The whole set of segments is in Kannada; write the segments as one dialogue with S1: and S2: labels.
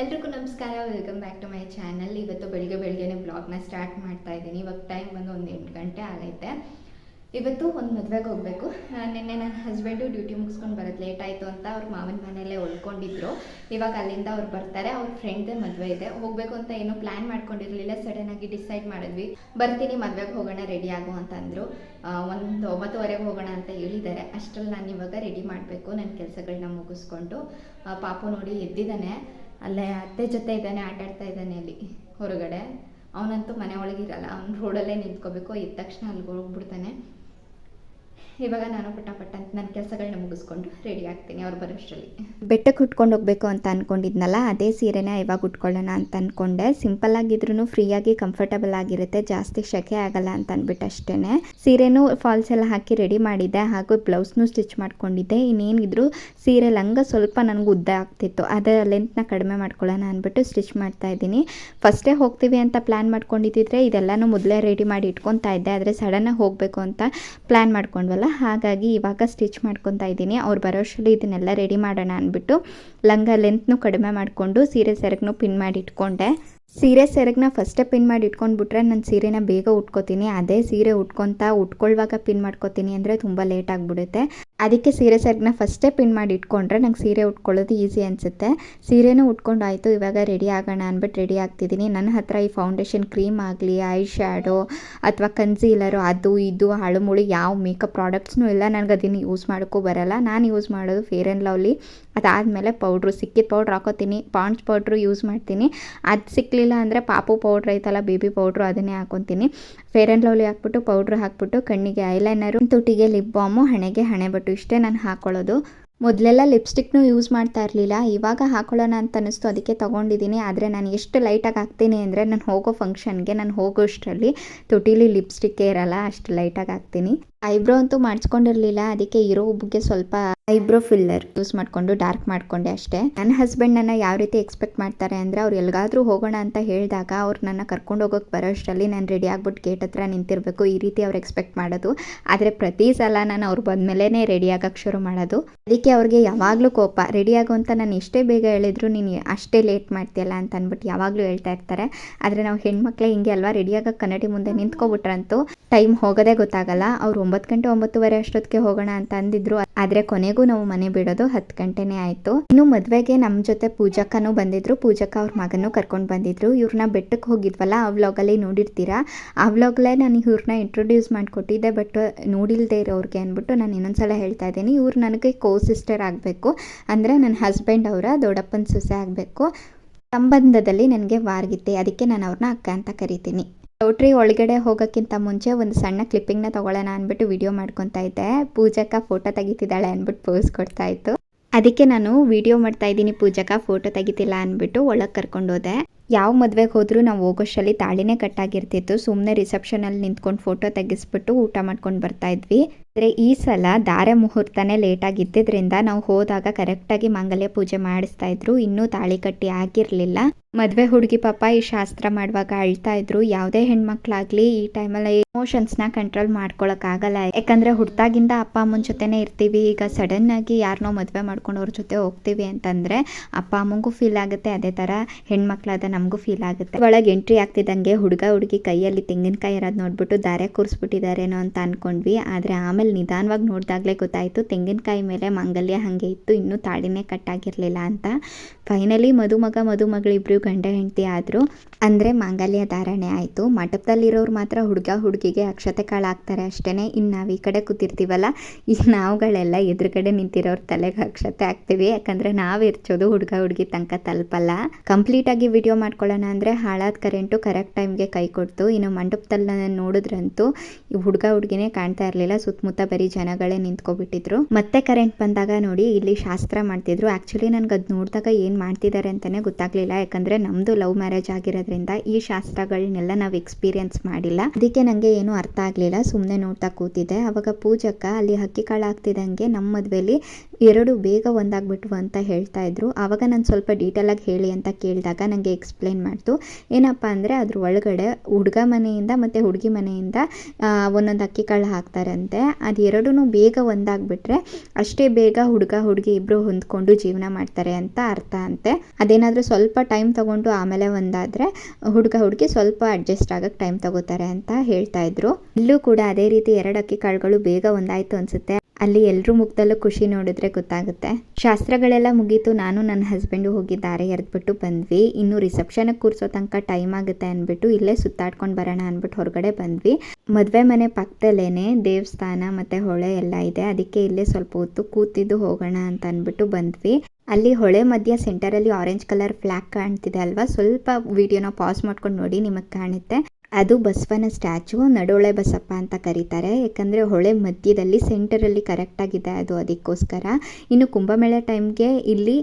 S1: ಎಲ್ರಿಗೂ ನಮಸ್ಕಾರ welcome back to my channel ಇವತ್ತು ಬೆಳಿಗ್ಗೆ ಬೆಳಿಗ್ಗೆನೆ ಬ್ಲಾಗ್ನ ಸ್ಟಾರ್ಟ್ ಮಾಡ್ತಾ ಇದ್ದೀನಿ. ಇವಾಗ ಟೈಮ್ ಬಂದು ಒಂದು ಎಂಟು ಗಂಟೆ ಆಗೈತೆ. ಇವತ್ತು ಒಂದು ಮದುವೆಗೆ ಹೋಗಬೇಕು. ನಿನ್ನೆ ನನ್ನ ಹಸ್ಬೆಂಡು ಡ್ಯೂಟಿ ಮುಗಿಸ್ಕೊಂಡು ಬರೋದು ಲೇಟ್ ಆಯಿತು ಅಂತ ಅವ್ರ ಮಾವನ ಮನೆಯಲ್ಲೇ ಉಳ್ಕೊಂಡಿದ್ರು ಇವಾಗ ಅಲ್ಲಿಂದ ಅವ್ರು ಬರ್ತಾರೆ. ಅವ್ರ ಫ್ರೆಂಡ್ದೇ ಮದುವೆ ಇದೆ. ಹೋಗಬೇಕು ಅಂತ ಏನೂ ಪ್ಲ್ಯಾನ್ ಮಾಡ್ಕೊಂಡಿರಲಿಲ್ಲ. ಸಡನ್ನಾಗಿ ಡಿಸೈಡ್ ಮಾಡಿದ್ವಿ. ಬರ್ತೀನಿ, ಮದುವೆಗೆ ಹೋಗೋಣ ರೆಡಿ ಆಗು ಅಂತ ಅಂದರು. ಒಂದು ಒಂಬತ್ತುವರೆಗೆ ಹೋಗೋಣ ಅಂತ ಹೇಳಿದ್ದಾರೆ. ಅಷ್ಟರಲ್ಲಿ ನಾನು ಇವಾಗ ರೆಡಿ ಮಾಡಬೇಕು. ನನ್ನ ಕೆಲಸಗಳನ್ನ ಮುಗಿಸ್ಕೊಂಡು. ಪಾಪು ನೋಡಿ ಎದ್ದಿದ್ದಾನೆ. ಅಲ್ಲೇ ಅತ್ತೆ ಜೊತೆ ಇದ್ದಾನೆ ಆಟ ಆಡ್ತಾ ಇದ್ದಾನೆ ಅಲ್ಲಿ ಹೊರಗಡೆ. ಅವನಂತೂ ಮನೆ ಒಳಗಿರಲ್ಲ ಅವ್ನು ರೋಡಲ್ಲೇ ನಿಂತ್ಕೋಬೇಕು. ಎದ್ದ ತಕ್ಷಣ ಅಲ್ಲಿಗೆ ಹೋಗ್ಬಿಡ್ತಾನೆ. ಇವಾಗ ನಾನು ಪಟ ಪಟ ಅಂತ ನನ್ನ ಕೆಲಸಗಳನ್ನ ಮುಗಿಸ್ಕೊಂಡು ರೆಡಿ ಆಗ್ತೀನಿ ಅವ್ರು ಬರೋಷ್ಟರಲ್ಲಿ ಬೆಟ್ಟಕ್ಕೆ ಉಟ್ಕೊಂಡು ಹೋಗ್ಬೇಕು ಅಂತ ಅನ್ಕೊಂಡಿದ್ನಲ್ಲ, ಅದೇ ಸೀರೆನೇ ಇವಾಗ ಉಟ್ಕೊಳ್ಳೋಣ ಅಂತ ಅನ್ಕೊಂಡೆ. ಸಿಂಪಲ್ ಆಗಿದ್ರು ಫ್ರೀಯಾಗಿ ಕಂಫರ್ಟಬಲ್ ಆಗಿರುತ್ತೆ, ಜಾಸ್ತಿ ಶೆಕೆ ಆಗಲ್ಲ ಅಂತ ಅಂದ್ಬಿಟ್ಟು ಅಷ್ಟೇ ಸೀರೆನೂ ಫಾಲ್ಸ್ ಎಲ್ಲ ಹಾಕಿ ರೆಡಿ ಮಾಡಿದ್ದೆ, ಹಾಗೂ ಬ್ಲೌಸ್ನು ಸ್ಟಿಚ್ ಮಾಡ್ಕೊಂಡಿದ್ದೆ. ಇನ್ನೇನಿದ್ರು ಸೀರೆ ಲಂಗ ಸ್ವಲ್ಪ ನನಗೆ ಉದ್ದ ಆಗ್ತಿತ್ತು ಅದರ ಲೆಂತ್ನ ಕಡಿಮೆ ಮಾಡ್ಕೊಳ್ಳೋಣ ಅಂದ್ಬಿಟ್ಟು ಸ್ಟಿಚ್ ಮಾಡ್ತಾ ಇದ್ದೀನಿ. ಫಸ್ಟೇ ಹೋಗ್ತೀವಿ ಅಂತ ಪ್ಲ್ಯಾನ್ ಮಾಡ್ಕೊಂಡಿದ್ದಿದ್ರೆ ಇದೆಲ್ಲನೂ ಮೊದಲೇ ರೆಡಿ ಮಾಡಿ ಇಟ್ಕೊತಾ ಇದ್ದೆ, ಆದರೆ ಸಡನ್ನಾಗಿ ಹೋಗಬೇಕು ಅಂತ ಪ್ಲ್ಯಾನ್ ಮಾಡ್ಕೊಂಡ್ವಲ್ಲ ಹಾಗಾಗಿ ಇವಾಗ ಸ್ಟಿಚ್ ಮಾಡ್ಕೊತಾ ಇದ್ದೀನಿ. ಅವ್ರು ಬರೋಷ್ಟರಲ್ಲಿ ಇದನ್ನೆಲ್ಲ ರೆಡಿ ಮಾಡೋಣ ಅಂದ್ಬಿಟ್ಟು ಲಂಗ ಲೆಂತ್ನು ಕಡಿಮೆ ಮಾಡಿಕೊಂಡು ಸೀರೆ ಸೆರಗ್ನೂ ಪಿನ್ ಮಾಡಿ ಇಟ್ಕೊಂಡೆ. ಸೀರೆ ಸೆರಗನ್ನ ಫಸ್ಟೇ ಪಿನ್ ಮಾಡಿ ಇಟ್ಕೊಂಡ್ಬಿಟ್ರೆ ನಾನು ಸೀರೆನ ಬೇಗ ಉಟ್ಕೋತೀನಿ. ಅದೇ ಸೀರೆ ಉಟ್ಕೊತಾ ಉಟ್ಕೊಳ್ಳುವಾಗ ಪಿನ್ ಮಾಡ್ಕೋತೀನಿ ಅಂದರೆ ತುಂಬ ಲೇಟ್ ಆಗಿಬಿಡುತ್ತೆ. ಅದಕ್ಕೆ ಸೀರೆ ಸೆರಗನ್ನ ಫಸ್ಟೇ ಪಿನ್ ಮಾಡಿ ಇಟ್ಕೊಂಡ್ರೆ ನಂಗೆ ಸೀರೆ ಉಟ್ಕೊಳ್ಳೋದು ಈಸಿ ಅನಿಸುತ್ತೆ. ಸೀರೆನೂ ಉಟ್ಕೊಂಡು ಆಯಿತು, ಇವಾಗ ರೆಡಿ ಆಗೋಣ ಅಂದ್ಬಿಟ್ಟು ರೆಡಿ ಆಗ್ತಿದ್ದೀನಿ ನನ್ನ ಹತ್ರ ಈ ಫೌಂಡೇಶನ್ ಕ್ರೀಮ್ ಆಗಲಿ ಐ ಶ್ಯಾಡೋ ಅಥವಾ ಕನ್ಸೀಲರು ಅದು, ಇದು ಹಳುಮುಳು ಯಾವ ಮೇಕಪ್ ಪ್ರಾಡಕ್ಟ್ಸ್ನೂ ಇಲ್ಲ. ನನಗೆ ಅದನ್ನು ಯೂಸ್ ಮಾಡೋಕ್ಕೂ ಬರಲ್ಲ. ನಾನು ಯೂಸ್ ಮಾಡೋದು ಫೇರ್ ಆ್ಯಂಡ್ ಲವ್ಲಿ ಅದಾದಮೇಲೆ ಪೌಡ್ರು ಸಿಕ್ಕಿದ ಪೌಡ್ರ್ ಹಾಕೋತೀನಿ ಪಾಂಡ್ಸ್ ಪೌಡ್ರು ಯೂಸ್ ಮಾಡ್ತೀನಿ. ಅದು ಸಿಕ್ಕಲಿಲ್ಲ ಅಂದರೆ ಪಾಪು ಪೌಡ್ರ್ ಐತಲ್ಲ ಬೇಬಿ ಪೌಡ್ರು ಅದನ್ನೇ ಹಾಕೊತೀನಿ. ಫೇರ್ ಆ್ಯಂಡ್ ಲವ್ಲಿ ಹಾಕ್ಬಿಟ್ಟು ಪೌಡ್ರ್ ಹಾಕ್ಬಿಟ್ಟು ಕಣ್ಣಿಗೆ ಐಲೈನರು ತುಟಿಗೆ ಲಿಪ್ ಬಾಮು ಹಣೆಗೆ ಹಣೆ ಬಟ್ಟು ಇಷ್ಟೇ ನಾನು ಹಾಕೊಳ್ಳೋದು. ಮೊದಲೆಲ್ಲ ಲಿಪ್ಸ್ಟಿಕ್ನೂ ಯೂಸ್ ಮಾಡ್ತಾ ಇರಲಿಲ್ಲ. ಇವಾಗ ಹಾಕೊಳ್ಳೋಣ ಅಂತ ಅನ್ನಿಸ್ತು. ಅದಕ್ಕೆ ತೊಗೊಂಡಿದ್ದೀನಿ. ಆದರೆ ನಾನು ಎಷ್ಟು ಲೈಟಾಗಿ ಹಾಕ್ತೀನಿ ಅಂದರೆ ನಾನು ಹೋಗೋ ಫಂಕ್ಷನ್ಗೆ ನಾನು ಹೋಗೋಷ್ಟರಲ್ಲಿ ತುಟೀಲಿ ಲಿಪ್ಸ್ಟಿಕ್ಕೇ ಇರಲ್ಲ, ಅಷ್ಟು ಲೈಟಾಗಿ ಹಾಕ್ತೀನಿ. ಐಬ್ರೋ ಅಂತೂ ಮಾಡಿಸ್ಕೊಂಡಿರಲಿಲ್ಲ. ಅದಕ್ಕೆ ಇರೋ ಉಬ್ಬಿಗೆ ಸ್ವಲ್ಪ ಐಬ್ರೋ ಫಿಲ್ಲರ್ ಯೂಸ್ ಮಾಡಿಕೊಂಡು ಡಾರ್ಕ್ ಮಾಡಿಕೊಂಡೆ ಅಷ್ಟೇ. ನನ್ನ ಹಸ್ಬೆಂಡ್ ನನ್ನ ಯಾವ ರೀತಿ ಎಕ್ಸ್ಪೆಕ್ಟ್ ಮಾಡ್ತಾರೆ ಅಂದರೆ ಅವ್ರು ಎಲ್ಲಿಗಾದರೂ ಹೋಗೋಣ ಅಂತ ಹೇಳಿದಾಗ ಅವ್ರು ನನ್ನ ಕರ್ಕೊಂಡು ಹೋಗೋಕೆ ಬರೋಷ್ಟರಲ್ಲಿ ನಾನು ರೆಡಿ ಆಗ್ಬಿಟ್ಟು ಗೇಟ್ ಹತ್ರ ನಿಂತಿರಬೇಕು. ಈ ರೀತಿ ಅವ್ರು ಎಕ್ಸ್ಪೆಕ್ಟ್ ಮಾಡೋದು. ಆದರೆ ಪ್ರತಿ ಸಲ ನಾನು ಅವ್ರು ಬಂದಮೇಲೆ ರೆಡಿ ಆಗಕ್ಕೆ ಶುರು ಮಾಡೋದು. ಅದಕ್ಕೆ ಅವ್ರಿಗೆ ಯಾವಾಗಲೂ ಕೋಪ, ರೆಡಿ ಆಗು ಅಂತ ನಾನು ಎಷ್ಟೇ ಬೇಗ ಹೇಳಿದ್ರು, ನೀನು ಅಷ್ಟೇ ಲೇಟ್ ಮಾಡ್ತೀಯಲ್ಲ ಅಂತ ಅಂದ್ಬಿಟ್ಟು ಯಾವಾಗಲೂ ಹೇಳ್ತಾ ಇರ್ತಾರೆ. ಆದರೆ ನಾವು ಹೆಣ್ಮಕ್ಳೇ ಹಿಂಗೆ ಅಲ್ವಾ? ರೆಡಿ ಆಗಕ್ಕೆ ಕನ್ನಡಿ ಮುಂದೆ ನಿಂತ್ಕೊಬಿಟ್ರಂತೂ ಟೈಮ್ ಹೋಗೋದೇ ಗೊತ್ತಾಗಲ್ಲ. ಅವ್ರು ಒಂಬತ್ತು ಗಂಟೆ ಒಂಬತ್ತುವರೆ ಅಷ್ಟೊತ್ತಿಗೆ ಹೋಗೋಣ ಅಂತ ಅಂದಿದ್ರು. ಆದರೆ ಕೊನೆಗೂ ನಾವು ಮನೆ ಬಿಡೋದು ಹತ್ತು ಗಂಟೆನೇ ಆಯಿತು. ಇನ್ನು ಮದುವೆಗೆ ನಮ್ಮ ಜೊತೆ ಪೂಜಕ್ಕನೂ ಬಂದಿದ್ರು. ಪೂಜಕ್ಕ ಅವ್ರ ಮಗನೂ ಕರ್ಕೊಂಡು ಬಂದಿದ್ರು. ಇವ್ರನ್ನ ಬೆಟ್ಟಕ್ಕೆ ಹೋಗಿದ್ವಲ್ಲ, ಆ ವ್ಲಾಗಲ್ಲಿ ನೋಡಿರ್ತೀರಾ? ಆ ವ್ಲಾಗಲ್ಲೇ ನಾನು ಇವ್ರನ್ನ ಇಂಟ್ರೊಡ್ಯೂಸ್ ಮಾಡಿಕೊಟ್ಟಿದ್ದೆ ಬಟ್ ನೋಡಿಲ್ದೇ ಇರೋರಿಗೆ ಅಂದ್ಬಿಟ್ಟು ನಾನು ಇನ್ನೊಂದ್ಸಲ ಹೇಳ್ತಾ ಇದ್ದೀನಿ. ಇವ್ರು ನನಗೆ ಕೋ ಸಿಸ್ಟರ್ ಆಗಬೇಕು. ಅಂದರೆ ನನ್ನ ಹಸ್ಬೆಂಡ್ ಅವರ ದೊಡ್ಡಪ್ಪನ ಸೊಸೆ ಆಗಬೇಕು. ಸಂಬಂಧದಲ್ಲಿ ನನಗೆ ವಾರ್ಗಿತ್ತೆ ಅದಕ್ಕೆ ನಾನು ಅವ್ರನ್ನ ಅಕ್ಕ ಅಂತ ಕರಿತೀನಿ. ಚೌಟ್ರಿ ಒಳಗಡೆ ಹೋಗೋಕ್ಕಿಂತ ಮುಂಚೆ ಒಂದು ಸಣ್ಣ ಕ್ಲಿಪ್ಪಿಂಗ್ನ ತೊಗೊಳ್ಳೋಣ ಅಂದ್ಬಿಟ್ಟು ವಿಡಿಯೋ ಮಾಡ್ಕೊತಾ ಇದ್ದೆ. ಪೂಜಕ್ಕ ಫೋಟೋ ತೆಗಿತಿದ್ದಾಳೆ ಅಂದ್ಬಿಟ್ಟು ಪೋಸ್ ಕೊಡ್ತಾ ಇತ್ತು. ಅದಕ್ಕೆ ನಾನು ವಿಡಿಯೋ ಮಾಡ್ತಾ ಇದ್ದೀನಿ ಪೂಜಕ್ಕ ಫೋಟೋ ತೆಗಿತಿಲ್ಲ ಅಂದ್ಬಿಟ್ಟು ಒಳಗೆ ಕರ್ಕೊಂಡೋದೆ ಯಾವ ಮದುವೆಗೆ ಹೋದರೂ ನಾವು ಹೋಗೋಷ್ಟರಲ್ಲಿ ತಾಳಿನೇ ಕಟ್ಟಾಗಿರ್ತಿತ್ತು ಸುಮ್ಮನೆ ರಿಸೆಪ್ಷನಲ್ಲಿ ನಿಂತ್ಕೊಂಡು ಫೋಟೋ ತೆಗೆಸ್ಬಿಟ್ಟು ಊಟ ಮಾಡ್ಕೊಂಡು ಬರ್ತಾ ಇದ್ವಿ. ಆದರೆ ಈ ಸಲ ಧಾರೆ ಮುಹೂರ್ತನೇ ಲೇಟಾಗಿದ್ದರಿಂದ ನಾವು ಹೋದಾಗ ಕರೆಕ್ಟಾಗಿ ಮಂಗಲ್ಯ ಪೂಜೆ ಮಾಡಿಸ್ತಾ ಇದ್ರು. ಇನ್ನೂ ತಾಳಿ ಕಟ್ಟಿ ಆಗಿರಲಿಲ್ಲ. ಮದುವೆ ಹುಡುಗಿ ಪಾಪ ಈ ಶಾಸ್ತ್ರ ಮಾಡುವಾಗ ಅಳ್ತಾ ಇದ್ರು. ಯಾವುದೇ ಹೆಣ್ಮಕ್ಳಾಗ್ಲಿ ಈ ಟೈಮಲ್ಲಿ ಇಮೋಷನ್ಸ್ನ ಕಂಟ್ರೋಲ್ ಮಾಡ್ಕೊಳಕ್ಕಾಗಲ್ಲ ಯಾಕಂದ್ರೆ ಹುಡ್ತಾಗಿಂದ ಅಪ್ಪ, ಅಮ್ಮನ ಜೊತೆನೇ ಇರ್ತೀವಿ. ಈಗ ಸಡನ್ ಆಗಿ ಯಾರನ್ನೋ ಮದುವೆ ಮಾಡ್ಕೊಂಡು ಅವ್ರ ಜೊತೆ ಹೋಗ್ತೀವಿ ಅಂತಂದ್ರೆ ಅಪ್ಪ, ಅಮ್ಮಂಗೂ ಫೀಲ್ ಆಗುತ್ತೆ. ಅದೇ ಥರ ಹೆಣ್ಮಕ್ಳಾದ ನಮಗೂ ಫೀಲ್ ಆಗುತ್ತೆ. ಒಳಗೆ ಎಂಟ್ರಿ ಆಗ್ತಿದ್ದಂಗೆ ಹುಡುಗ ಹುಡುಗಿ ಕೈಯಲ್ಲಿ ತೆಂಗಿನಕಾಯಿ ಇರೋದು ನೋಡ್ಬಿಟ್ಟು ದಾರೆ ಕೂರಿಸ್ಬಿಟ್ಟಿದಾರೇನೋ ಅಂತ ಅನ್ಕೊಂಡ್ವಿ. ಆದರೆ ಆಮೇಲೆ ನಿಧಾನವಾಗಿ ನೋಡಿದಾಗಲೇ ಗೊತ್ತಾಯಿತು, ತೆಂಗಿನಕಾಯಿ ಮೇಲೆ ಮಾಂಗಲ್ಯ ಹಾಗೆ ಇತ್ತು, ಇನ್ನೂ ತಾಳಿನೇ ಕಟ್ಟಾಗಿರಲಿಲ್ಲ ಅಂತ. ಫೈನಲಿ ಮದುಮಗ, ಮದುಮಗಳಿಬ್ರು ಗಂಡ ಹೆಂಡತಿ ಆದರು. ಅಂದರೆ ಮಾಂಗಲ್ಯ ಧಾರಣೆ ಆಯಿತು. ಮಂಟಪದಲ್ಲಿರೋರು ಮಾತ್ರ ಹುಡುಗ ಹುಡುಗಿಗೆ ಅಕ್ಷತೆ ಕಾಳು ಹಾಕ್ತಾರೆ ಅಷ್ಟೇ ಇನ್ನು ನಾವು ಈ ಕಡೆ ಕೂತಿರ್ತೀವಲ್ಲ, ಈ ನಾವುಗಳೆಲ್ಲ ಎದುರುಗಡೆ ನಿಂತಿರೋರು ತಲೆಗೆ ಅಕ್ಷತೆ ಹಾಕ್ತೀವಿ. ಯಾಕಂದರೆ ನಾವು ಇರ್ಚೋದು ಹುಡುಗ ಹುಡುಗಿ ತನಕ ತಲುಪಲ್ಲ. ಕಂಪ್ಲೀಟಾಗಿ ವಿಡಿಯೋ ಮಾಡ್ಕೊಳ್ಳೋಣ ಅಂದರೆ ಹಾಳಾದ ಕರೆಂಟು ಕರೆಕ್ಟ್ ಟೈಮ್ಗೆ ಕೈ ಕೊಡ್ತು. ಇನ್ನು ಮಂಟಪದಲ್ಲಿ ನೋಡಿದ್ರಂತೂ ಹುಡುಗ ಹುಡುಗಿನೇ ಕಾಣ್ತಾ ಇರಲಿಲ್ಲ. ಸುತ್ತಮುತ್ತ ಬರೀ ಜನಗಳೇ ನಿಂತ್ಕೊಬಿಟ್ಟಿದ್ರು. ಮತ್ತೆ ಕರೆಂಟ್ ಬಂದಾಗ ನೋಡಿ, ಇಲ್ಲಿ ಶಾಸ್ತ್ರ ಮಾಡ್ತಿದ್ರು. ಆ್ಯಕ್ಚುಲಿ ನನಗೆ ಅದು ನೋಡಿದಾಗ ಏನು ಮಾಡ್ತಿದ್ದಾರೆ ಅಂತಲೇ ಗೊತ್ತಾಗ್ಲಿಲ್ಲ. ಯಾಕಂದರೆ ನಮ್ಮದು ಲವ್ ಮ್ಯಾರೇಜ್ ಆಗಿರೋದ್ರಿಂದ ಈ ಶಾಸ್ತ್ರಗಳನ್ನೆಲ್ಲ ನಾವು ಎಕ್ಸ್ಪೀರಿಯನ್ಸ್ ಮಾಡಿಲ್ಲ. ಅದಕ್ಕೆ ನನಗೆ ಏನೂ ಅರ್ಥ ಆಗಲಿಲ್ಲ. ಸುಮ್ಮನೆ ನೋಡ್ತಾ ಕೂತಿದ್ದೆ. ಅವಾಗ ಪೂಜಕ್ಕ ಅಲ್ಲಿ ಹಕ್ಕಿ ಕಾಳು ಆಗ್ತಿದ್ದಂಗೆ ನಮ್ಮ ಮದುವೆಲಿ ಎರಡು ಬೇಗ ಒಂದಾಗ್ಬಿಟ್ವು ಅಂತ ಹೇಳ್ತಾ ಇದ್ರು. ಆವಾಗ ನಾನು ಸ್ವಲ್ಪ ಡೀಟೇಲಾಗಿ ಹೇಳಿ ಅಂತ ಕೇಳಿದಾಗ ನನಗೆ ಎಕ್ಸ್ಪ್ಲೇನ್ ಮಾಡ್ತು. ಏನಪ್ಪ ಅಂದರೆ ಅದ್ರ ಒಳಗಡೆ ಹುಡುಗ ಮನೆಯಿಂದ ಮತ್ತು ಹುಡುಗಿ ಮನೆಯಿಂದ ಒಂದೊಂದು ಅಕ್ಕಿ ಕಾಳು ಹಾಕ್ತಾರಂತೆ. ಅದು ಎರಡೂ ಬೇಗ ಒಂದಾಗ್ಬಿಟ್ರೆ ಅಷ್ಟೇ ಬೇಗ ಹುಡುಗ ಹುಡುಗಿ ಇಬ್ಬರು ಹೊಂದ್ಕೊಂಡು ಜೀವನ ಮಾಡ್ತಾರೆ ಅಂತ ಅರ್ಥ ಅಂತೆ. ಅದೇನಾದರೂ ಸ್ವಲ್ಪ ಟೈಮ್ ತಗೊಂಡು ಆಮೇಲೆ ಒಂದಾದರೆ ಹುಡುಗ ಹುಡುಗಿ ಸ್ವಲ್ಪ ಅಡ್ಜಸ್ಟ್ ಆಗಕ್ಕೆ ಟೈಮ್ ತಗೋತಾರೆ ಅಂತ ಹೇಳ್ತಾ ಇದ್ರು. ಇಲ್ಲೂ ಕೂಡ ಅದೇ ರೀತಿ ಎರಡು ಅಕ್ಕಿ ಕಾಳುಗಳು ಬೇಗ ಒಂದಾಯ್ತು ಅನ್ಸುತ್ತೆ. ಅಲ್ಲಿ ಎಲ್ಲರೂ ಮುಖದಲ್ಲೂ ಖುಷಿ ನೋಡಿದ್ರೆ ಗೊತ್ತಾಗುತ್ತೆ. ಶಾಸ್ತ್ರಗಳೆಲ್ಲ ಮುಗೀತು. ನಾನು ನನ್ನ ಹಸ್ಬೆಂಡು ಹೋಗಿ ದಾರೆ ಎರೆದ್ಬಿಟ್ಟು ಬಂದ್ವಿ. ಇನ್ನು ರಿಸೆಪ್ಷನ್ಗೆ ಕೂರಿಸೋ ತನಕ ಟೈಮ್ ಆಗುತ್ತೆ ಅಂದ್ಬಿಟ್ಟು ಇಲ್ಲೇ ಸುತ್ತಾಡ್ಕೊಂಡು ಬರೋಣ ಅಂದ್ಬಿಟ್ಟು ಹೊರಗಡೆ ಬಂದ್ವಿ. ಮದುವೆ ಮನೆ ಪಕ್ಕದಲ್ಲೇನೆ ದೇವಸ್ಥಾನ ಮತ್ತು ಹೊಳೆ ಎಲ್ಲ ಇದೆ. ಅದಕ್ಕೆ ಇಲ್ಲೇ ಸ್ವಲ್ಪ ಹೊತ್ತು ಕೂತಿದ್ದು ಹೋಗೋಣ ಅಂತ ಅಂದ್ಬಿಟ್ಟು ಬಂದ್ವಿ. ಅಲ್ಲಿ ಹೊಳೆ ಮಧ್ಯ ಸೆಂಟರಲ್ಲಿ ಆರೆಂಜ್ ಕಲರ್ ಫ್ಲಾಗ್ ಕಾಣ್ತಿದೆ ಅಲ್ವಾ? ಸ್ವಲ್ಪ ವಿಡಿಯೋನ ಪಾಸ್ ಮಾಡ್ಕೊಂಡು ನೋಡಿ ನಿಮಗೆ ಕಾಣುತ್ತೆ. ಅದು ಬಸವನ ಸ್ಟ್ಯಾಚು ನಡೋಳೆ ಬಸಪ್ಪ ಅಂತ ಕರೀತಾರೆ. ಯಾಕಂದರೆ ಹೊಳೆ ಮಧ್ಯದಲ್ಲಿ ಸೆಂಟರಲ್ಲಿ ಕರೆಕ್ಟಾಗಿದೆ ಅದು ಅದಕ್ಕೋಸ್ಕರ. ಇನ್ನು ಕುಂಭಮೇಳ ಟೈಮ್ಗೆ ಇಲ್ಲಿ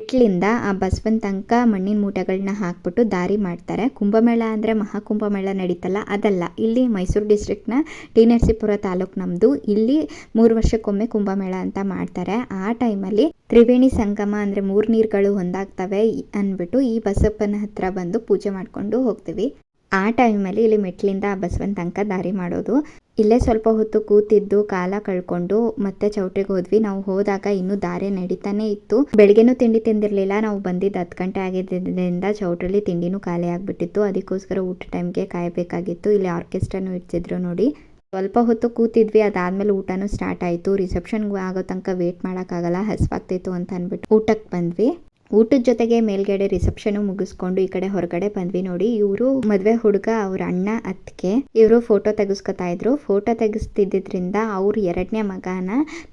S1: ಮೆಟ್ಲಿಂದ ಆ ಬಸವನ ತನಕ ಮಣ್ಣಿನ ಮೂಟೆಗಳನ್ನ ಹಾಕ್ಬಿಟ್ಟು ದಾರಿ ಮಾಡ್ತಾರೆ. ಕುಂಭಮೇಳ ಅಂದರೆ ಮಹಾಕುಂಭಮೇಳ ನಡೀತಲ್ಲ, ಅದಲ್ಲ. ಇಲ್ಲಿ ಮೈಸೂರು ಡಿಸ್ಟ್ರಿಕ್ಟ್ನ ಟಿ ನರಸೀಪುರ ತಾಲೂಕು ನಮ್ಮದು ಇಲ್ಲಿ ಮೂರು ವರ್ಷಕ್ಕೊಮ್ಮೆ ಕುಂಭಮೇಳ ಅಂತ ಮಾಡ್ತಾರೆ. ಆ ಟೈಮಲ್ಲಿ ತ್ರಿವೇಣಿ ಸಂಗಮ ಅಂದರೆ ಮೂರು ನೀರುಗಳು ಒಂದಾಗ್ತವೆ ಅಂದ್ಬಿಟ್ಟು ಈ ಬಸಪ್ಪನ ಹತ್ರ ಬಂದು ಪೂಜೆ ಮಾಡಿಕೊಂಡು ಹೋಗ್ತೀವಿ. ಆ ಟೈಮಲ್ಲಿ ಇಲ್ಲಿ ಮೆಟ್ಲಿಂದ ಆ ಬಸವನ ತನಕ ದಾರಿ ಮಾಡೋದು. ಇಲ್ಲೇ ಸ್ವಲ್ಪ ಹೊತ್ತು ಕೂತಿದ್ದು, ಕಾಲ ಕಳ್ಕೊಂಡು ಮತ್ತೆ ಚೌಟ್ರಿಗೆ ಹೋದ್ವಿ. ನಾವು ಹೋದಾಗ ಇನ್ನು ದಾರಿ ನಡೀತಾನೆ ಇತ್ತು. ಬೆಳಗ್ಗೆನೂ ತಿಂಡಿ ತಿಂದಿರಲಿಲ್ಲ. ನಾವು ಬಂದಿದ್ದ ಹತ್ತು ಗಂಟೆ ಆಗಿದ್ದರಿಂದ ಚೌಟ್ರಲ್ಲಿ ತಿಂಡಿನೂ ಖಾಲಿ ಆಗಿಬಿಟ್ಟಿತ್ತು. ಅದಕ್ಕೋಸ್ಕರ ಊಟ ಟೈಮ್ಗೆ ಕಾಯಬೇಕಾಗಿತ್ತು. ಇಲ್ಲಿ ಆರ್ಕೆಸ್ಟ್ರಾನು ಇಡ್ತಿದ್ರು ನೋಡಿ. ಸ್ವಲ್ಪ ಹೊತ್ತು ಕೂತಿದ್ವಿ. ಅದಾದ್ಮೇಲೆ ಊಟನೂ ಸ್ಟಾರ್ಟ್ ಆಯಿತು. ರಿಸೆಪ್ಷನ್ಗೆ ಆಗೋ ತನಕ ವೇಟ್ ಮಾಡೋಕ್ಕಾಗಲ್ಲ. ಹಸ್ವಾಗ್ತಿತ್ತು ಅಂತ ಅಂದ್ಬಿಟ್ಟು ಊಟಕ್ಕೆ ಬಂದ್ವಿ. ಊಟದ ಜೊತೆಗೆ ಮೇಲ್ಗಡೆ ರಿಸೆಪ್ಷನ್ ಮುಗಿಸ್ಕೊಂಡು ಈ ಕಡೆ ಹೊರಗಡೆ ಬಂದ್ವಿ ನೋಡಿ. ಇವರು ಮದ್ವೆ ಹುಡುಗ ಅವ್ರ ಅಣ್ಣ ಅತ್ತಿಗೆ ಇವರು ಫೋಟೋ ತೆಗೆಸ್ಕೊತಾ ಇದ್ರು. ಫೋಟೋ ತೆಗೆಸ್ತಿದ್ದರಿಂದ ಅವ್ರ ಎರಡನೇ ಮಗನ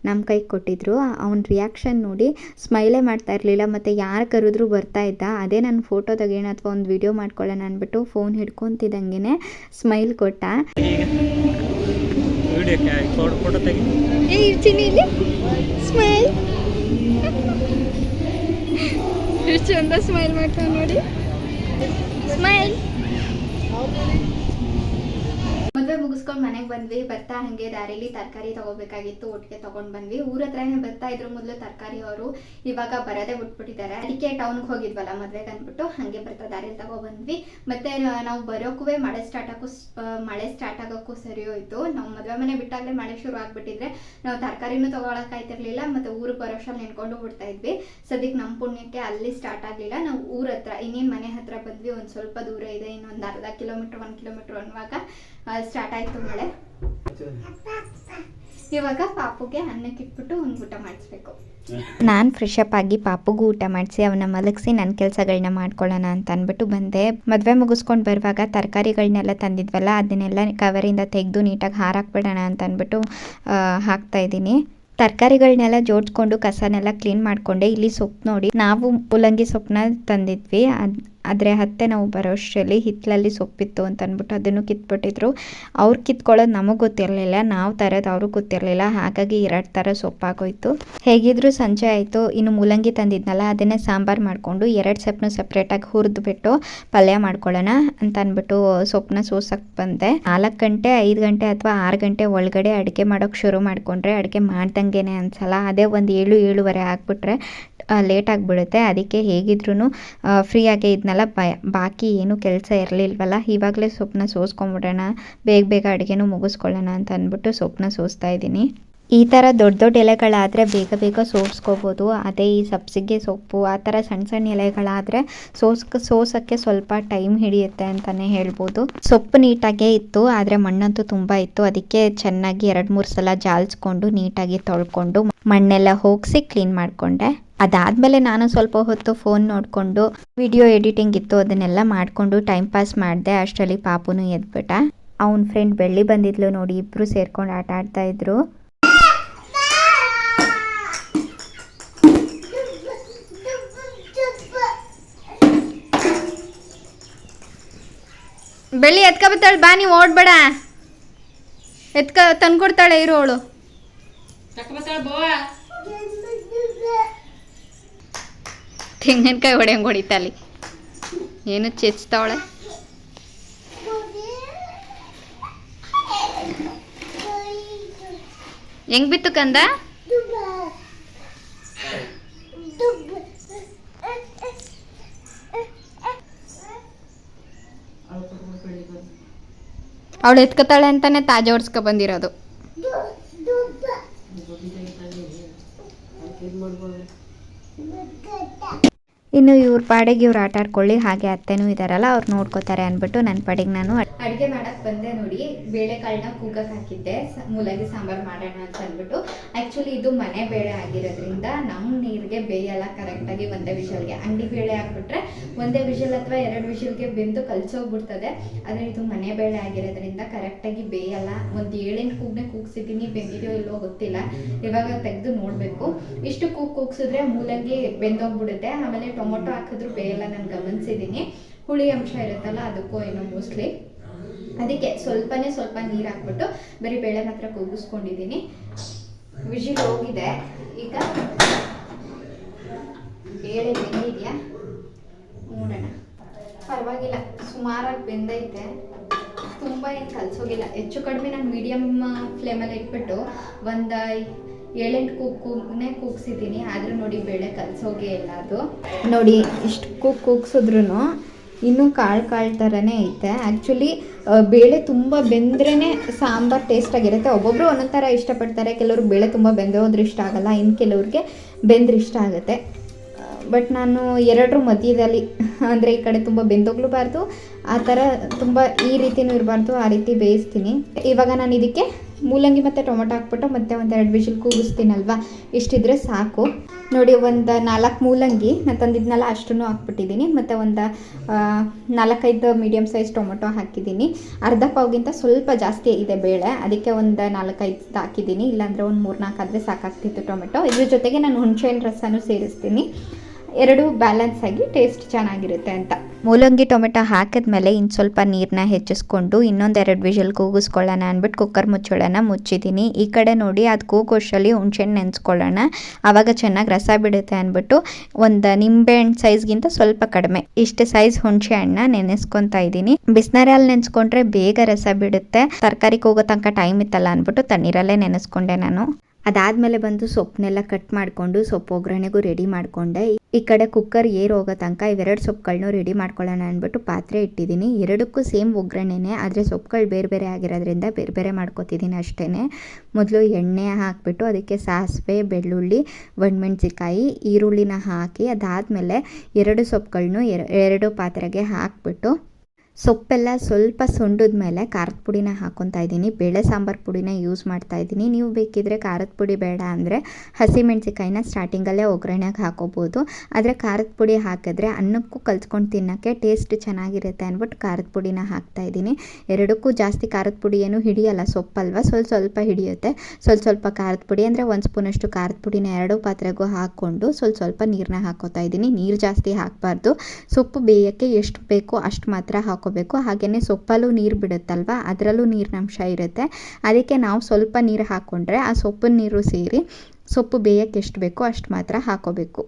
S1: ನಮ್ಮ ಕೈ ಕೊಟ್ಟಿದ್ರು. ಅವನ ರಿಯಾಕ್ಷನ್ ನೋಡಿ ಸ್ಮೈಲೇ ಮಾಡ್ತಾ ಇರಲಿಲ್ಲ. ಮತ್ತೆ ಯಾರು ಕರೆದ್ರು ಬರ್ತಾ ಇದ್ದ. ಅದೇ ನಾನು ಫೋಟೋ ತೆಗೆಯೋಣ ಅಥವಾ ಒಂದು ವಿಡಿಯೋ ಮಾಡ್ಕೊಳ್ಳೋಣ ಅಂದ್ಬಿಟ್ಟು ಫೋನ್ ಹಿಡ್ಕೊತಿದ್ದಂಗೆ ಸ್ಮೈಲ್ ಕೊಟ್ಟ.
S2: ವಿಡಿಯೋಕ್ಕೆ ಫೋಟೋ ಫೋಟೋ ತೆಗಿ
S1: ಏ ಇರ್ತೀನಿ ಇಲ್ಲಿ. ಸ್ಮೈಲ್ ಎಷ್ಟು ಚಂದ ಸ್ಮೈಲ್ ಮಾಡ್ತಾವೆ ನೋಡಿ. ಸ್ಮೈಲ್ ಮದುವೆ ಮುಗಿಸ್ಕೊಂಡು ಮನೆಗೆ ಬಂದ್ವಿ. ಬರ್ತಾ ಹಂಗೆ ದಾರಿಲಿ ತರಕಾರಿ ತಗೋಬೇಕಾಗಿತ್ತು. ಒಟ್ಟಿಗೆ ತಗೊಂಡ್ ಬಂದ್ವಿ. ಊರ ಹತ್ರನೇ ಬರ್ತಾ ಇದ್ರು ಮೊದಲು ತರಕಾರಿ ಅವರು. ಇವಾಗ ಬರೋದೇ ಬಿಟ್ಬಿಟ್ಟಿದ್ದಾರೆ. ಅದಕ್ಕೆ ಟೌನ್ಗೆ ಹೋಗಿದ್ವಲ್ಲ ಮದ್ವೆಗೆ ಅಂದ್ಬಿಟ್ಟು ಹಂಗೆ ಬರ್ತಾ ದಾರಿಲಿ ತಗೋ ಬಂದ್ವಿ ಮತ್ತೆ ನಾವು ಬರೋಕ್ಕೂ ಮಳೆ ಸ್ಟಾರ್ಟ್ ಆಗೋ ಮಳೆ ಸ್ಟಾರ್ಟ್ ಆಗೋಕ್ಕೂ ಸರಿ ಹೋಯ್ತು ನಾವು ಮದುವೆ ಮನೆ ಬಿಟ್ಟಾಗಲೇ ಮಳೆ ಶುರು ಆಗ್ಬಿಟ್ಟಿದ್ರೆ ನಾವು ತರಕಾರಿನೂ ತಗೊಳಕಾಯ್ತಿರ್ಲಿಲ್ಲ ಮತ್ತೆ ಊರಿಗೆ ಬರೋಷ್ಟು ನೆನ್ಕೊಂಡು ಬಿಡ್ತಾ ಇದ್ವಿ. ಸದ್ಯಕ್ಕೆ ನಮ್ಮ ಪುಣ್ಯಕ್ಕೆ ಅಲ್ಲಿ ಸ್ಟಾರ್ಟ್ ಆಗಲಿಲ್ಲ. ನಾವು ಊರ ಹತ್ರ, ಇನ್ನೇನು ಮನೆ ಹತ್ರ ಬಂದ್ವಿ. ಒಂದು ಸ್ವಲ್ಪ ದೂರ ಇದೆ. ಇನ್ನೊಂದು ಅರ್ಧ ಕಿಲೋಮೀಟರ್, ಒಂದು ಕಿಲೋಮೀಟರ್ ಅನ್ನುವಾಗ ಸ್ಟಾರ್ಟ್ ಆಯ್ತು ಮಳೆ. ಇವಾಗ ಪಾಪುಗೆ ಅನ್ನಕ್ಕೆ ಇಟ್ಬಿಟ್ಟು ಒಂದು ಊಟ ಮಾಡಿಸ್ಬೇಕು. ನಾನು ಫ್ರೆಶ್ ಅಪ್ ಆಗಿ ಪಾಪುಗೂ ಊಟ ಮಾಡಿಸಿ ಅವನ ಮಲಗಿಸಿ ನನ್ನ ಕೆಲಸಗಳನ್ನ ಮಾಡ್ಕೊಳ್ಳೋಣ ಅಂತ ಅಂದ್ಬಿಟ್ಟು ಬಂದೆ. ಮದುವೆ ಮುಗಿಸ್ಕೊಂಡು ಬರುವಾಗ ತರಕಾರಿಗಳನ್ನೆಲ್ಲ ತಂದಿದ್ವಲ್ಲ, ಅದನ್ನೆಲ್ಲ ಕವರಿಂದ ತೆಗೆದು ನೀಟಾಗಿ ಹಾರಾಕ್ಬಿಡೋಣ ಅಂತ ಅಂದ್ಬಿಟ್ಟು ಹಾಕ್ತಾ ಇದ್ದೀನಿ. ತರಕಾರಿಗಳನ್ನೆಲ್ಲ ಜೋಡಿಸ್ಕೊಂಡು ಕಸನೆಲ್ಲ ಕ್ಲೀನ್ ಮಾಡಿಕೊಂಡೆ. ಇಲ್ಲಿ ಸೊಪ್ಪು ನೋಡಿ, ನಾವು ಮೂಲಂಗಿ ಸೊಪ್ಪನ್ನ ತಂದಿದ್ವಿ. ಅದ್ ಆದರೆ ಹತ್ತೆ ನಾವು ಬರೋಷ್ಟರಲ್ಲಿ ಹಿತ್ತಲಲ್ಲಿ ಸೊಪ್ಪಿತ್ತು ಅಂತ ಅಂದ್ಬಿಟ್ಟು ಅದನ್ನು ಕಿತ್ಬಿಟ್ಟಿದ್ರು. ಅವ್ರು ಕಿತ್ಕೊಳ್ಳೋದು ನಮಗೆ ಗೊತ್ತಿರಲಿಲ್ಲ, ನಾವು ತರೋದು ಅವ್ರಿಗೆ ಗೊತ್ತಿರಲಿಲ್ಲ, ಹಾಗಾಗಿ ಎರಡು ಥರ ಸೊಪ್ಪಾಗೋಯ್ತು. ಹೇಗಿದ್ರು ಸಂಜೆ ಆಯಿತು, ಇನ್ನು ಮೂಲಂಗಿ ತಂದಿದ್ನಲ್ಲ, ಅದನ್ನೇ ಸಾಂಬಾರು ಮಾಡಿಕೊಂಡು ಎರಡು ಸೊಪ್ಪನ್ನು ಸಪ್ರೇಟಾಗಿ ಹುರಿದ್ಬಿಟ್ಟು ಪಲ್ಯ ಮಾಡ್ಕೊಳ್ಳೋಣ ಅಂತ ಅಂದ್ಬಿಟ್ಟು ಸೊಪ್ಪನ್ನ ಸೋಸಕ್ಕೆ ಬಂದೆ. ನಾಲ್ಕು ಗಂಟೆ, ಐದು ಗಂಟೆ ಅಥವಾ ಆರು ಗಂಟೆ ಒಳಗಡೆ ಅಡುಗೆ ಮಾಡೋಕ್ಕೆ ಶುರು ಮಾಡಿಕೊಂಡ್ರೆ ಅಡುಗೆ ಮಾಡ್ದಂಗೆ ಅನ್ಸಲ್ಲ. ಅದೇ ಒಂದು ಏಳು ಏಳುವರೆ ಆಗಿಬಿಟ್ರೆ ಲೇಟ್ ಆಗಿಬಿಡುತ್ತೆ. ಅದಕ್ಕೆ ಹೇಗಿದ್ರೂ ಫ್ರೀಯಾಗೇ ಇದ್ನಲ್ಲ. ಬಾಕಿ ಏನು ಕೆಲಸ ಇರಲಿಲ್ವಲ್ಲ. ಇವಾಗಲೇ ಸೊಪ್ಪನ್ನ ಸೋಸ್ಕೊಂಬಿಡೋಣ. ಬೇಗ ಬೇಗ ಅಡುಗೆನೂ ಮುಗಿಸ್ಕೊಳ್ಳೋಣ ಅಂತ ಅಂದ್ಬಿಟ್ಟು ಸೊಪ್ಪನ್ನ ಸೋಸ್ತಾ ಇದ್ದೀನಿ. ಈ ಥರ ದೊಡ್ಡ ದೊಡ್ಡ ಎಲೆಗಳಾದರೆ ಬೇಗ ಬೇಗ ಸೋಸ್ಕೋಬೋದು. ಅದೇ ಈ ಸಬ್ಸಿಗೆ ಸೊಪ್ಪು, ಆ ಥರ ಸಣ್ಣ ಸಣ್ಣ ಎಲೆಗಳಾದರೆ ಸೋಸ್ಕ, ಸೋಸೋಕ್ಕೆ ಸ್ವಲ್ಪ ಟೈಮ್ ಹಿಡಿಯುತ್ತೆ ಅಂತಲೇ ಹೇಳ್ಬೋದು. ಸೊಪ್ಪು ನೀಟಾಗೇ ಇತ್ತು, ಆದರೆ ಮಣ್ಣಂತೂ ತುಂಬ ಇತ್ತು. ಅದಕ್ಕೆ ಚೆನ್ನಾಗಿ ಎರಡು ಮೂರು ಸಲ ಜಾಲಿಸ್ಕೊಂಡು ನೀಟಾಗಿ ತೊಳ್ಕೊಂಡು ಮಣ್ಣೆಲ್ಲ ಹೋಗಿಸಿ ಕ್ಲೀನ್ ಮಾಡಿಕೊಂಡೆ. ಅದಾದಮೇಲೆ ನಾನು ಸ್ವಲ್ಪ ಹೊತ್ತು ಫೋನ್ ನೋಡಿಕೊಂಡು ವಿಡಿಯೋ ಎಡಿಟಿಂಗ್ ಇತ್ತು, ಅದನ್ನೆಲ್ಲ ಮಾಡಿಕೊಂಡು ಟೈಮ್ ಪಾಸ್ ಮಾಡಿದೆ. ಅಷ್ಟರಲ್ಲಿ ಪಾಪುನು ಎದ್ಬಿಟ್ಟ. ಅವನ ಫ್ರೆಂಡ್ ಬೆಳ್ಳಿ ಬಂದಿದ್ಲು ನೋಡಿ ಇಬ್ಬರು ಸೇರ್ಕೊಂಡು ಆಟ ಆಡ್ತಾ ಇದ್ರು. ಬೆಳ್ಳಿ ಎತ್ಕ ಬತ್ತಾಳೆ ಬಾ ನೀವು ಓಡ್ಬೇಡ. ಎತ್ಕ ತಂದ್ಕೊಡ್ತಾಳೆ, ಇರು ತೆಂಗಿನಕಾಯಿ ಹೊಡೆಯಂಗೆ ಅಲ್ಲಿ. ಏನು ಚೆಚ್ತಾವಳೆ ಹೆಂಗ್ ಬಿತ್ತು ಕಂದ? ಅವಳು ಎತ್ಕೊತಾಳೆ ಅಂತಾನೆ ತಾಜಾ ಹೊಡ್ಸ್ಕೊ ಬಂದಿರೋದು. ಇನ್ನು ಇವ್ರ ಪಾಡಿಗೆ ಇವ್ರು ಆಟ ಆಡ್ಕೊಳ್ಳಿ ಹಾಗೆ ಅತ್ತೆನೂ ಇದ್ದಾರಲ್ಲ ಅವ್ರು ನೋಡ್ಕೋತಾರೆ ಅಂದ್ಬಿಟ್ಟು ನನ್ನ ಪಾಡಿಗೆ ನಾನು ಅಡುಗೆ ಮಾಡಕ್ ಬಂದೆ ನೋಡಿ. ಬೇಳೆಕಾಳನ್ನ ಕೂಗಕ್ಕೆ ಹಾಕಿದ್ದೆ. ಮೂಲಂಗಿ ಸಾಂಬಾರು ಮಾಡೋಣ ಅಂತ ಅಂದ್ಬಿಟ್ಟು. ಆ್ಯಕ್ಚುಲಿ ಇದು ಮನೆ ಬೇಳೆ ಆಗಿರೋದ್ರಿಂದ ನಮ್ಮ ನೀರಿಗೆ ಬೇಯಲ್ಲ. ಕರೆಕ್ಟಾಗಿ ಒಂದೇ ವಿಷಲ್ಗೆ. ಅಂಗಡಿ ಬೇಳೆ ಹಾಕ್ಬಿಟ್ರೆ ಒಂದೇ ವಿಷಲ್ ಅಥವಾ ಎರಡು ವಿಷಲ್ಗೆ ಬೆಂದು ಕಲ್ಸೋಗ್ಬಿಡ್ತದೆ. ಆದರೆ ಇದು ಮನೆ ಬೇಳೆ ಆಗಿರೋದ್ರಿಂದ ಕರೆಕ್ಟಾಗಿ ಬೇಯಲ್ಲ. ಒಂದು ಏಳೆಂಟು ಕೂಗ್ನೆ ಕೂಗ್ಸಿದ್ದೀನಿ. ಬೆಂದಿದೆಯೋ ಇಲ್ಲೋ ಗೊತ್ತಿಲ್ಲ. ಇವಾಗ ತೆಗೆದು ನೋಡಬೇಕು. ಇಷ್ಟು ಕೂಗ್ ಕೂಗ್ಸಿದ್ರೆ ಮೂಲಂಗಿ ಬೆಂದೋಗ್ಬಿಡುತ್ತೆ. ಆಮೇಲೆ ಟೊಮೊಟೊ ಹಾಕಿದ್ರು ಬೇಯಲ್ಲ. ನಾನು ಗಮನಿಸಿದೀನಿ ಹುಳಿ ಅಂಶ ಇರುತ್ತಲ್ಲ, ಅದಕ್ಕೂ ಏನೋ ಮೋಸ್ಟ್ಲಿ ಅದಕ್ಕೆ ಸ್ವಲ್ಪನೇ ಸ್ವಲ್ಪ ನೀರು ಹಾಕ್ಬಿಟ್ಟು ಬರೀ ಬೇಳೆ ಮಾತ್ರ ಕೂಗಿಸ್ಕೊಂಡಿದ್ದೀನಿ ವಿಜಿಲ್ ಹೋಗಿದೆ. ಈಗ ಬೇಳೆ ಬೆಂದಿದೆಯಾ ನೋಡೋಣ. ಪರವಾಗಿಲ್ಲ ಸುಮಾರಾಗಿ ಬೆಂದೈತೆ. ತುಂಬ ಏನು ಕಲ್ಸೋಗಿಲ್ಲ. ಹೆಚ್ಚು ಕಡಿಮೆ ನಾನು ಮೀಡಿಯಮ್ ಫ್ಲೇಮಲ್ಲಿ ಇಟ್ಬಿಟ್ಟು ಒಂದು ಏಳೆಂಟು ಕೂಗ್ ಕೂಗ್ನೇ ಕೂಗ್ಸಿದ್ದೀನಿ ಆದರೂ ನೋಡಿ ಬೇಳೆ ಕಲ್ಸೋಗೇ ಇಲ್ಲ ಅದು. ನೋಡಿ ಇಷ್ಟು ಕೂಗ್ ಕೂಗ್ಸಿದ್ರು ಇನ್ನೂ ಕಾಳು ಕಾಳು ಥರನೇ ಐತೆ. ಆ್ಯಕ್ಚುಲಿ ಬೇಳೆ ತುಂಬ ಬೆಂದ್ರೇ ಸಾಂಬಾರು ಟೇಸ್ಟಾಗಿರುತ್ತೆ ಒಬ್ಬೊಬ್ಬರು ಒಂದೊಂದು ಥರ ಇಷ್ಟಪಡ್ತಾರೆ. ಕೆಲವ್ರಿಗೆ ಬೇಳೆ ತುಂಬ ಬೆಂದೋದ್ರೆ ಇಷ್ಟ ಆಗಲ್ಲ. ಇನ್ನು ಕೆಲವ್ರಿಗೆ ಬೆಂದ್ರೆ ಇಷ್ಟ ಆಗುತ್ತೆ. ಬಟ್ ನಾನು ಎರಡರ ಮಧ್ಯದಲ್ಲಿ, ಅಂದರೆ ಈ ಕಡೆ ತುಂಬ ಬೆಂದೋಗ್ಲೂಬಾರ್ದು. ಆ ಥರ ತುಂಬ ಈ ರೀತಿನೂ ಇರಬಾರ್ದು. ಆ ರೀತಿ ಬೇಯಿಸ್ತೀನಿ. ಇವಾಗ ನಾನು ಇದಕ್ಕೆ ಮೂಲಂಗಿ ಮತ್ತು ಟೊಮೊಟೊ ಹಾಕ್ಬಿಟ್ಟು ಮತ್ತೆ ಒಂದೆರಡು ವಿಷಲ್ ಕೂಗಿಸ್ತೀನಲ್ವ? ಇಷ್ಟಿದ್ರೆ ಸಾಕು. ನೋಡಿ, ಒಂದು ನಾಲ್ಕು ಮೂಲಂಗಿ ನಾನು ತಂದಿದ್ನಲ್ಲ, ಅಷ್ಟನ್ನು ಹಾಕ್ಬಿಟ್ಟಿದ್ದೀನಿ ಮತ್ತು ಒಂದು ನಾಲ್ಕೈದು ಮೀಡಿಯಮ್ ಸೈಜ್ ಟೊಮೊಟೊ ಹಾಕಿದ್ದೀನಿ ಅರ್ಧ ಪಾವ್ಗಿಂತ ಸ್ವಲ್ಪ ಜಾಸ್ತಿ ಇದೆ ಬೇಳೆ. ಅದಕ್ಕೆ ಒಂದು ನಾಲ್ಕೈದು ಹಾಕಿದ್ದೀನಿ ಇಲ್ಲಾಂದರೆ ಒಂದು ಮೂರು ನಾಲ್ಕು ಆದರೆ ಸಾಕಾಗ್ತಿತ್ತು ಟೊಮೆಟೊ. ಇದ್ರ ಜೊತೆಗೆ ನಾನು ಹುಣಸೆಹಣ್ಣು ರಸನೂ ಸೇರಿಸ್ತೀನಿ. ಎರಡು ಬ್ಯಾಲೆನ್ಸ್ ಆಗಿ ಟೇಸ್ಟ್ ಚೆನ್ನಾಗಿರುತ್ತೆ ಅಂತ. ಮೂಲಂಗಿ ಟೊಮೆಟೊ ಹಾಕಿದ್ಮೇಲೆ ಇನ್ನು ಸ್ವಲ್ಪ ನೀರನ್ನ ಹೆಚ್ಚಿಸ್ಕೊಂಡು ಇನ್ನೊಂದೆರಡು ವಿಷಲ್ ಕೂಗಿಸ್ಕೊಳ್ಳೋಣ ಅಂದ್ಬಿಟ್ಟು ಕುಕ್ಕರ್ ಮುಚ್ಚೋಳನ ಮುಚ್ಚಿದ್ದೀನಿ. ಈ ಕಡೆ ನೋಡಿ ಅದು ಕೂಗೋಷ್ಟರಲ್ಲಿ ಹುಣ್ಸೆಹಣ್ಣು ನೆನೆಸ್ಕೊಳ್ಳೋಣ. ಆವಾಗ ಚೆನ್ನಾಗಿ ರಸ ಬಿಡುತ್ತೆ ಅಂದ್ಬಿಟ್ಟು ಒಂದು ನಿಂಬೆಹಣ್ಣು ಸೈಜ್ಗಿಂತ ಸ್ವಲ್ಪ ಕಡಿಮೆ. ಇಷ್ಟು ಸೈಜ್ ಹುಣಸೆ ಹಣ್ಣ ನೆನೆಸ್ಕೊತಾ ಇದ್ದೀನಿ. ಬಿಸಿನೀರಲ್ಲಿ ನೆನೆಸ್ಕೊಂಡ್ರೆ ಬೇಗ ರಸ ಬಿಡುತ್ತೆ. ತರಕಾರಿ ಕೂಗೋ ತನಕ ಟೈಮ್ ಇತ್ತಲ್ಲ ಅಂದ್ಬಿಟ್ಟು ತಣ್ಣೀರಲ್ಲೇ ನೆನೆಸ್ಕೊಂಡೆ ನಾನು. ಅದಾದಮೇಲೆ ಬಂದು ಸೊಪ್ಪನ್ನೆಲ್ಲ ಕಟ್ ಮಾಡಿಕೊಂಡು ಸೊಪ್ಪು ಒಗ್ಗರಣೆಗೂ ರೆಡಿ ಮಾಡಿಕೊಂಡೆ. ಈ ಕಡೆ ಕುಕ್ಕರ್ ಏರೋಗೋ ತನಕ ಇವೆರಡು ಸೊಪ್ಪುಗಳನ್ನೂ ರೆಡಿ ಮಾಡ್ಕೊಳ್ಳೋಣ ಅಂದ್ಬಿಟ್ಟು ಪಾತ್ರೆ ಇಟ್ಟಿದ್ದೀನಿ. ಎರಡಕ್ಕೂ ಸೇಮ್ ಒಗ್ಗರಣೆನೇ, ಆದರೆ ಸೊಪ್ಪುಗಳು ಬೇರೆ ಬೇರೆ ಆಗಿರೋದ್ರಿಂದ ಬೇರೆ ಬೇರೆ ಮಾಡ್ಕೊತಿದ್ದೀನಿ ಅಷ್ಟೇ ಮೊದಲು ಎಣ್ಣೆ ಹಾಕಿಬಿಟ್ಟು ಅದಕ್ಕೆ ಸಾಸಿವೆ, ಬೆಳ್ಳುಳ್ಳಿ ಒಣಮೆಣ್ಸಿಕಾಯಿ ಈರುಳ್ಳಿನ ಹಾಕಿ ಅದಾದಮೇಲೆ ಎರಡು ಸೊಪ್ಪುಗಳನ್ನೂ ಎರಡು ಪಾತ್ರೆಗೆ ಹಾಕಿಬಿಟ್ಟು ಸೊಪ್ಪೆಲ್ಲ ಸ್ವಲ್ಪ ಸೊಂಡದ ಮೇಲೆ ಖಾರದ ಪುಡಿನ ಹಾಕೊತಾ ಇದ್ದೀನಿ. ಬೇಳೆ ಸಾಂಬಾರು ಪುಡಿನ ಯೂಸ್ ಮಾಡ್ತಾ ಇದ್ದೀನಿ. ನೀವು ಬೇಕಿದ್ರೆ ಖಾರದ ಪುಡಿ ಬೇಡ ಅಂದರೆ ಹಸಿಮೆಣ್ಸಿಕಾಯಿನ ಸ್ಟಾರ್ಟಿಂಗಲ್ಲೇ ಒಗ್ಗರಣೆಗೆ ಹಾಕೋಬೋದು. ಆದರೆ ಖಾರದ ಪುಡಿ ಹಾಕಿದ್ರೆ ಅನ್ನಕ್ಕೂ ಕಲ್ಸ್ಕೊಂಡು ತಿನ್ನೋಕ್ಕೆ ಟೇಸ್ಟ್ ಚೆನ್ನಾಗಿರುತ್ತೆ ಅಂದ್ಬಿಟ್ಟು ಖಾರದ ಪುಡಿನ ಹಾಕ್ತಾ ಇದ್ದೀನಿ. ಎರಡಕ್ಕೂ ಜಾಸ್ತಿ ಖಾರದ ಪುಡಿ ಏನು ಹಿಡಿಯಲ್ಲ, ಸೊಪ್ಪಲ್ವ? ಸ್ವಲ್ಪ ಸ್ವಲ್ಪ ಹಿಡಿಯುತ್ತೆ. ಸ್ವಲ್ಪ ಸ್ವಲ್ಪ ಖಾರದ ಪುಡಿ ಅಂದರೆ ಒಂದು ಸ್ಪೂನಷ್ಟು ಖಾರದ ಪುಡಿನ ಎರಡೂ ಪಾತ್ರೆಗೂ ಹಾಕ್ಕೊಂಡು ಸ್ವಲ್ಪ ಸ್ವಲ್ಪ ನೀರನ್ನ ಹಾಕೋತಾ ಇದ್ದೀನಿ. ನೀರು ಜಾಸ್ತಿ ಹಾಕಬಾರ್ದು. ಸೊಪ್ಪು ಬೇಯೋಕ್ಕೆ ಎಷ್ಟು ಬೇಕೋ ಅಷ್ಟು ಮಾತ್ರ ಹಾಕೋಬೇಕು. ಹಾಗೆಯೇ ಸೊಪ್ಪಲ್ಲೂ ನೀರು ಬಿಡುತ್ತಲ್ವ? ಅದರಲ್ಲೂ ನೀರಿನ ಅಂಶ ಇರುತ್ತೆ. ಅದಕ್ಕೆ ನಾವು ಸ್ವಲ್ಪ ನೀರು ಹಾಕ್ಕೊಂಡ್ರೆ ಆ ಸೊಪ್ಪಿನ ನೀರು ಸೇರಿ ಸೊಪ್ಪು ಬೇಯಕ್ಕೆ ಎಷ್ಟು ಬೇಕೋ ಅಷ್ಟು ಮಾತ್ರ ಹಾಕೋಬೇಕು.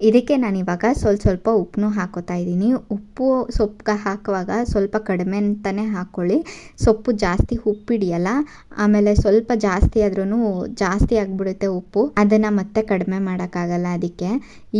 S1: ಇದಕ್ಕೆ ನಾನು ಇವಾಗ ಸ್ವಲ್ಪ ಸ್ವಲ್ಪ ಉಪ್ಪನ್ನು ಹಾಕೋತಾ ಇದ್ದೀನಿ. ಉಪ್ಪು ಸೊಪ್ಪಿಗೆ ಹಾಕುವಾಗ ಸ್ವಲ್ಪ ಕಡಿಮೆ ಅಂತಲೇ ಹಾಕ್ಕೊಳ್ಳಿ ಸೊಪ್ಪು ಜಾಸ್ತಿ ಉಪ್ಪು ಹಿಡಿಯಲ್ಲ, ಆಮೇಲೆ ಸ್ವಲ್ಪ ಜಾಸ್ತಿ ಆದ್ರೂ ಜಾಸ್ತಿ ಆಗಿಬಿಡುತ್ತೆ ಉಪ್ಪು. ಅದನ್ನು ಮತ್ತೆ ಕಡಿಮೆ ಮಾಡೋಕ್ಕಾಗಲ್ಲ ಅದಕ್ಕೆ.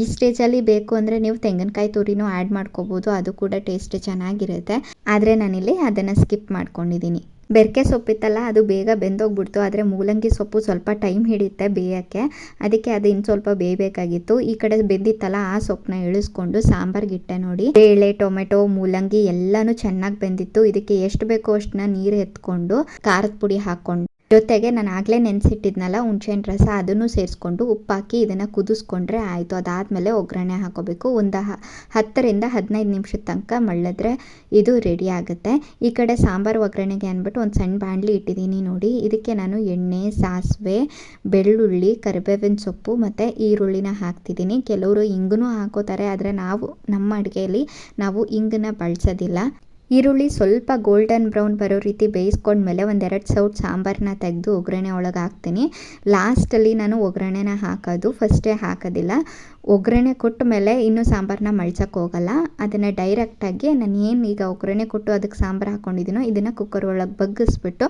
S1: ಈ ಸ್ಟೇಜಲ್ಲಿ ಬೇಕು ಅಂದರೆ ನೀವು ತೆಂಗಿನಕಾಯಿ ತುರಿನೂ ಆ್ಯಡ್ ಮಾಡ್ಕೋಬೋದು, ಅದು ಕೂಡ ಟೇಸ್ಟ್ ಚೆನ್ನಾಗಿರುತ್ತೆ. ಆದರೆ ನಾನಿಲ್ಲಿ ಅದನ್ನು ಸ್ಕಿಪ್ ಮಾಡ್ಕೊಂಡಿದ್ದೀನಿ. ಬೆರಕೆ ಸೊಪ್ಪಿತ್ತಲ್ಲ, ಅದು ಬೇಗ ಬೆಂದೋಗ್ಬಿಡ್ತು. ಆದರೆ ಮೂಲಂಗಿ ಸೊಪ್ಪು ಸ್ವಲ್ಪ ಟೈಮ್ ಹಿಡಿಯುತ್ತೆ ಬೇಯೋಕ್ಕೆ. ಅದಕ್ಕೆ ಅದು ಇನ್ನು ಸ್ವಲ್ಪ ಬೇಯಬೇಕಾಗಿತ್ತು. ಈ ಕಡೆ ಬೆಂದಿತ್ತಲ್ಲ, ಆ ಸೊಪ್ಪನ್ನ ಇಳಿಸ್ಕೊಂಡು ಸಾಂಬಾರ್ಗಿಟ್ಟೆ ನೋಡಿ. ಬೇಳೆ, ಟೊಮೆಟೊ, ಮೂಲಂಗಿ ಎಲ್ಲನೂ ಚೆನ್ನಾಗಿ ಬೆಂದಿತ್ತು. ಇದಕ್ಕೆ ಎಷ್ಟು ಬೇಕೋ ಅಷ್ಟನ್ನ ನೀರು ಎತ್ಕೊಂಡು, ಖಾರದ ಪುಡಿ ಹಾಕ್ಕೊಂಡು ಜೊತೆಗೆ ನಾನು ಆಗಲೇ ನೆನೆಸಿಟ್ಟಿದ್ನಲ್ಲ ಹುಣ್ಸೆಹಣ್ಣು ರಸ, ಅದನ್ನು ಸೇರಿಸ್ಕೊಂಡು ಉಪ್ಪಾಕಿ ಇದನ್ನು ಕುದಿಸ್ಕೊಂಡ್ರೆ ಆಯಿತು. ಅದಾದಮೇಲೆ ಒಗ್ಗರಣೆ ಹಾಕೋಬೇಕು. ಒಂದು ಹ- ಹತ್ತರಿಂದ ಹದಿನೈದು ನಿಮಿಷದ ತನಕ ಮಳ್ಳಿದ್ರೆ ಇದು ರೆಡಿ ಆಗುತ್ತೆ. ಈ ಕಡೆ ಸಾಂಬಾರು ಒಗ್ಗರಣೆಗೆ ಅಂದ್ಬಿಟ್ಟು ಒಂದು ಸಣ್ಣ ಬಾಣಲಿ ಇಟ್ಟಿದ್ದೀನಿ ನೋಡಿ. ಇದಕ್ಕೆ ನಾನು ಎಣ್ಣೆ, ಸಾಸಿವೆ, ಬೆಳ್ಳುಳ್ಳಿ, ಕರಿಬೇವಿನ ಸೊಪ್ಪು ಮತ್ತು ಈರುಳ್ಳಿನ ಹಾಕ್ತಿದ್ದೀನಿ. ಕೆಲವರು ಹಿಂಗೂ ಹಾಕೋತಾರೆ, ಆದರೆ ನಾವು ನಮ್ಮ ಅಡುಗೆಯಲ್ಲಿ ನಾವು ಇಂಗನ್ನ ಬಳಸೋದಿಲ್ಲ. ಈರುಳ್ಳಿ ಸ್ವಲ್ಪ ಗೋಲ್ಡನ್ ಬ್ರೌನ್ ಬರೋ ರೀತಿ ಬೇಯಿಸ್ಕೊಂಡ್ಮೇಲೆ ಒಂದೆರಡು ಸೌಟ್ ಸಾಂಬಾರನ್ನ ತೆಗೆದು ಒಗ್ಗರಣೆ ಒಳಗೆ ಹಾಕ್ತೀನಿ. ಲಾಸ್ಟಲ್ಲಿ ನಾನು ಒಗ್ಗರಣೆನ ಹಾಕೋದು ಫಸ್ಟೇ ಹಾಕೋದಿಲ್ಲ. ಒಗ್ಗರಣೆ ಕೊಟ್ಟ ಮೇಲೆ ಇನ್ನೂ ಸಾಂಬಾರನ್ನ ಮಳ್ಸೋಕ್ಕೆ ಹೋಗಲ್ಲ. ಅದನ್ನು ಡೈರೆಕ್ಟಾಗಿ ನಾನು ಏನು ಈಗ ಒಗ್ಗರಣೆ ಕೊಟ್ಟು ಅದಕ್ಕೆ ಸಾಂಬಾರು ಹಾಕ್ಕೊಂಡಿದ್ದೀನೋ ಇದನ್ನು ಕುಕ್ಕರ್ ಒಳಗೆ ಬಗ್ಗಿಸ್ಬಿಟ್ಟು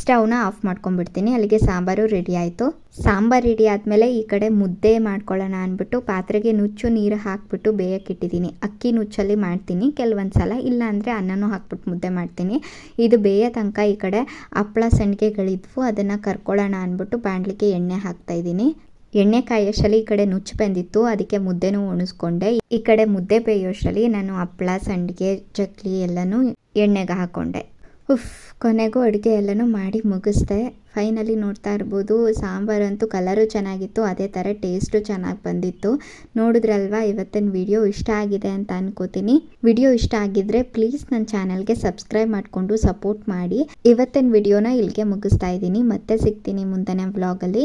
S1: ಸ್ಟವ್ನ ಆಫ್ ಮಾಡ್ಕೊಂಡ್ಬಿಡ್ತೀನಿ. ಅಲ್ಲಿಗೆ ಸಾಂಬಾರು ರೆಡಿ ಆಯಿತು. ಸಾಂಬಾರು ರೆಡಿ ಆದಮೇಲೆ ಈ ಕಡೆ ಮುದ್ದೆ ಮಾಡ್ಕೊಳ್ಳೋಣ ಅಂದ್ಬಿಟ್ಟು ಪಾತ್ರೆಗೆ ನುಚ್ಚು ನೀರು ಹಾಕ್ಬಿಟ್ಟು ಬೇಯಕ್ಕಿಟ್ಟಿದ್ದೀನಿ ಅಕ್ಕಿ ನುಚ್ಚಲ್ಲಿ ಮಾಡ್ತೀನಿ. ಕೆಲವೊಂದು ಸಲ ಇಲ್ಲ ಅಂದರೆ ಅನ್ನನೂ ಹಾಕ್ಬಿಟ್ಟು ಮುದ್ದೆ ಮಾಡ್ತೀನಿ. ಇದು ಬೇಯ ತನಕ ಈ ಕಡೆ ಹಪ್ಪಳ ಸಂಡಿಗೆಗಳಿದ್ವು. ಅದನ್ನು ಕರ್ಕೊಳ್ಳೋಣ ಅಂದ್ಬಿಟ್ಟು ಬಾಣಲಿಗೆ ಎಣ್ಣೆ ಹಾಕ್ತಾ ಎಣ್ಣೆ ಕಾಯೋಷ್ಟರಲ್ಲಿ ಈ ಕಡೆ ನುಚ್ಚು ಬಂದಿತ್ತು, ಅದಕ್ಕೆ ಮುದ್ದೆನೂ ಉಣಿಸ್ಕೊಂಡೆ. ಈ ಕಡೆ ಮುದ್ದೆ ಬೇಯೋಷ್ಟರಲ್ಲಿ ನಾನು ಹಪ್ಪಳ ಸಂಡಿಗೆ, ಚಕ್ಲಿ ಎಲ್ಲನೂ ಎಣ್ಣೆಗೆ ಹಾಕ್ಕೊಂಡೆ ಉಫ್, ಕೊನೆಗೂ ಅಡುಗೆ ಎಲ್ಲನೂ ಮಾಡಿ ಮುಗಿಸ್ದೆ. ಫೈನಲಿ ನೋಡ್ತಾ ಇರ್ಬೋದು, ಸಾಂಬಾರಂತೂ ಕಲರು ಚೆನ್ನಾಗಿತ್ತು, ಅದೇ ಥರ ಟೇಸ್ಟು ಚೆನ್ನಾಗಿ ಬಂದಿತ್ತು. ನೋಡಿದ್ರಲ್ವಾ, ಇವತ್ತಿನ ವಿಡಿಯೋ ಇಷ್ಟ ಆಗಿದೆ ಅಂತ ಅನ್ಕೋತೀನಿ. ವಿಡಿಯೋ ಇಷ್ಟ ಆಗಿದ್ರೆ ಪ್ಲೀಸ್ ನನ್ನ ಚಾನಲ್ಗೆ ಸಬ್ಸ್ಕ್ರೈಬ್ ಮಾಡಿಕೊಂಡು ಸಪೋರ್ಟ್ ಮಾಡಿ. ಇವತ್ತಿನ ವಿಡಿಯೋನ ಇಲ್ಲಿಗೆ ಮುಗಿಸ್ತಾ ಇದ್ದೀನಿ. ಮತ್ತೆ ಸಿಗ್ತೀನಿ ಮುಂದಿನ ವ್ಲಾಗಲ್ಲಿ